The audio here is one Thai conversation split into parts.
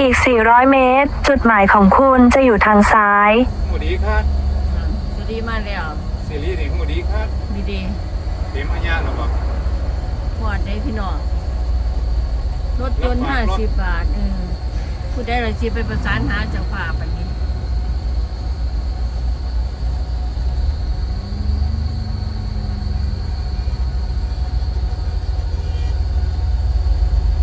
อีก 400 เมตร จุดหมายของคุณจะอยู่ทางซ้ายหูดีครับอ่าจะดีมาแล้วซีรีส์นี่หูดีครับดีดีเต็มอัญญาหรอบอกปอดได้พี่น้องรถยนต์รับห้าฝากรถสิบบาทเออผู้ได้เลยสิไปประสานหาเจ้าภาพอันนี้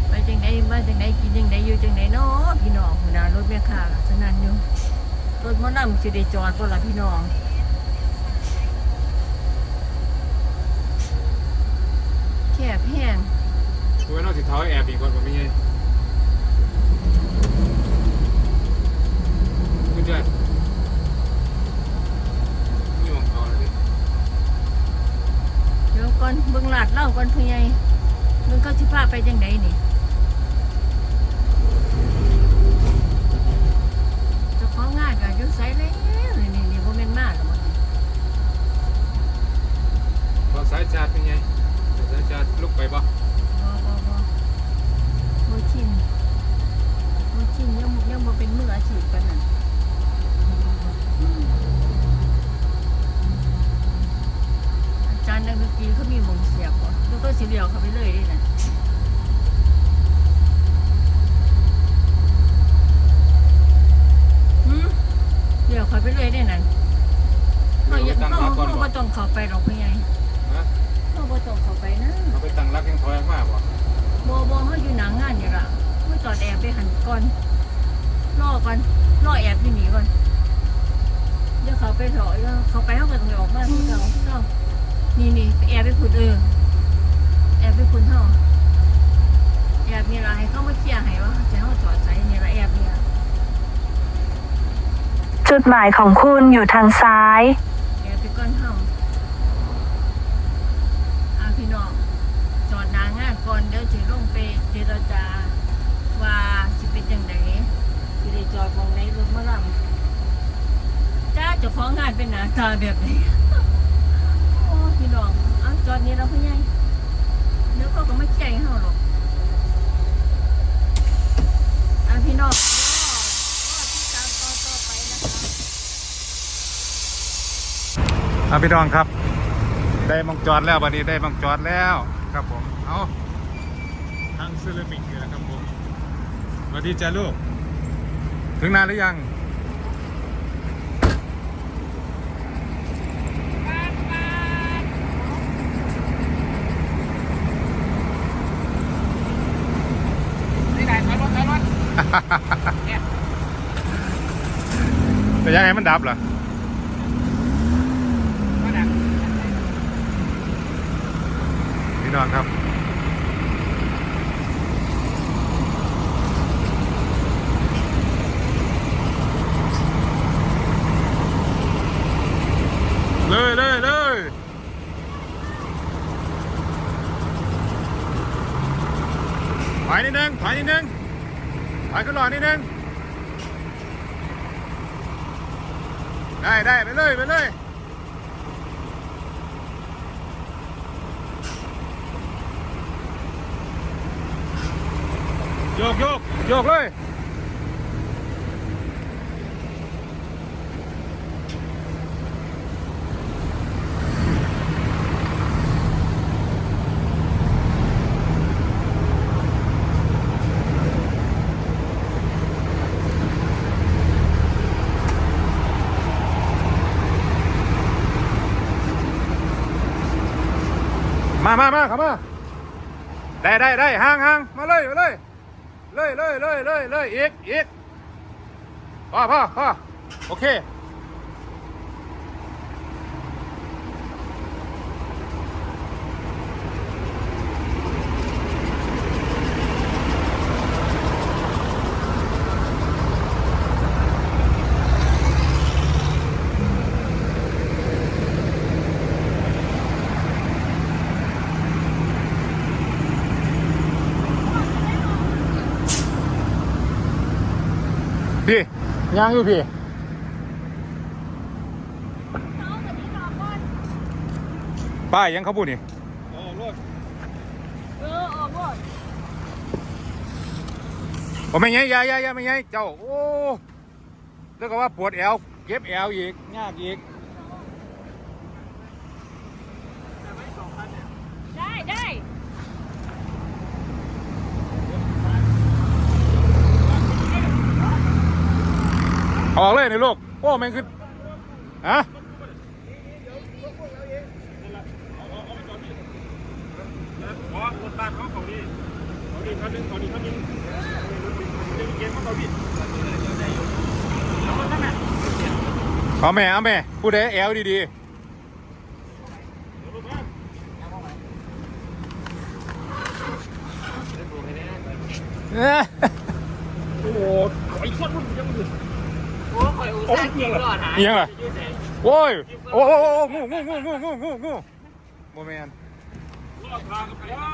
ไปจังไดมาจังไดกินจังไดอยู่จังไดเนาะพี่น้องหัวหน้ารถแม่ค้าก็สนั่นอยู่ รถมอนํสิได้จอดบ่ล่ะพี่น้องแคบแห้งดูว่านอกสิเท้าแอบอีกคนผมไม่ใช่คุณเจ้านี่มองต่อเลยดิเดี๋ยวก่อนเบิ่งลาดเล่าก่อนพี่ใหญ่เบิ่งเขาสิพาไปจังไดนี่เจ้าของงานก็อยู่ไสแล้วนี่นี่นี่บ่แม่นมาแล้วบ่นี่ พอสายชาร์จเป็นไงสายชาร์จลุกไปบ่ บ่บ่บ่บ่ชินบ่ชินยังยังบ่เป็นมืออาชีพปานนั้นอา จารย์นักดนตรีเขามีหมองเสียบบ่แล้วก็สิเลี้ยวเข้าไปเลยนี่น่ะหืมเลี้ยวเข้าไปเลยได้นั่นเดี๋เรายวไปอย่าตั้งเรารักก่อนเราบ่บ่ต้องเข้าไปหรอกพี่ใหญ่นะเราบ่ต้องเข้าไปนะเอาไปตั้งรักยังถอยมาบ่บอบอเขาอยู่หนังงานอยู่ละเมื่อจอดแอบไปหันก่อนรอก่อนรอแอบอยู่หนีก่อนเดี๋ยวเขาไปเถอะเดี๋ยวเขาไปเขาก็ต้องออกมาที่เราที่เรา นี่นี่ไปแอบไปขุดเออแอบไปขุดเท่าแอบนี่ละให้เขามาเคลียร์ให้ว่าจะเขาจอดใจนี่ละแอบนี่ละจุดหมายของคุณอยู่ทางซ้าย แอบไปก้อนเท่าอาพี่น้องจอดหนางานก่อนเดี๋ยวจะลงไปเจรจาว่าสิเป็นยังไงสิได้จอดมองไหนรถมาลำจ้าเจ้าของงานเป็นหน้าตาแบบนี้โอ้ พี่น้องเอาจอดนี้เราพี่ใหญ่เดี๋ยวเขาก็ไม่ใจเราหรอกอะพี่น้องเดี๋ยวรอรอที่ตามต่อต่อไปนะคะอะพี่น้องครับ ได้มังจอดแล้วบัดนี้ได้มังจอดแล้วครับผมเอาทางเซรามิกนี่แหละครับผมสวัสดีจ้าลูก ถึงนานหรือยัง นี่ไหนถอยรถถอยรถ แต่ยังไงมันดับเหรอมาดักพี่น้องครับเลยเลยเลยถอยนิดนึงถอยนิดนึงถ อยขึ้นหล่อนิดนึง ได้ได้ไปเลยไปเลยโยกโยกโยกเลย มามามาเข้ามาได้ได้ได้ห่างห่างมาเลยมาเลยเลยเลยเลยเลยเลยอีกอีกพ่อพ่อพ่อโอเคดี ย่างอยู่พี่ป้ายยังเขาพูดนี่เออออกก่อนผมไม่ไงยายายาไม่ไงเจ้า โอ้แล้วก็ว่าปวดแอวเก็บแอวอีกยากอีก ได้ได้ ออกเลยนี่ลูกโอ้แม่งคือฮะเพราะรถบ้านเขาเขานี่เขานี่เขาดึงขานี่เขาดึงดึงเกมเขาเขาบิดแล้วก็นั่นแหละเอาแม่เอาแม่ผู้ใดแอวดีๆเอ้ย โอ้โหไอ้คนมันยังอยู่ โอ้ข่อยอุตส่าห์ยิงรอดหายอิหยังล่ะโอ้ยโอ้โหงูงูงูงูงูงูงูโมเมนรอดทางไปว่า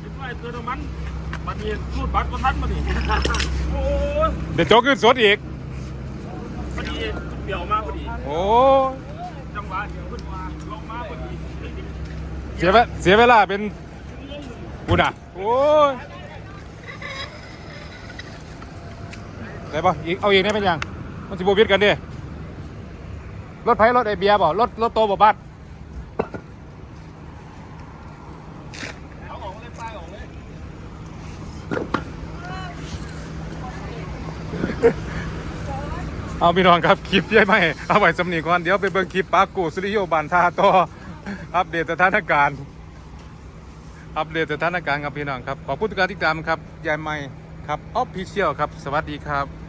คิดว่าเติมน้ำมันบัตรนี้รูดบัตรก็ทันมาดิโอ้ยเดี๋ยวโจกขึ้นสดอีกพอดีเบี่ยวมาพอดีโอ้ยจังหวะเดี๋ยวขึ้นมาลงมาพอดีเสียเวเสียเวลาเป็นกูน่ะโอ้ยได้ปะอีกเอาอีกได้เป็นยัง มันสิบวิดกันดิรถไผรถไอเบียบ่รถรถโตบ่บัสเอาออกเลยป้ายออกเลยเอาพี่น้องครับคลิปยัยไหมเอาไว้สำนีก่อนเดี๋ยวไปเบิ่งคลิปปากูสุริโยบันทาต่ออัปเดตสถานการณ์ อัปเดตสถานการณ์ครับพี่น้องครับ ขอบคุณทุกการติดตามครับยายใหม่ครับออฟฟิเชียลครับ สวัสดีครับ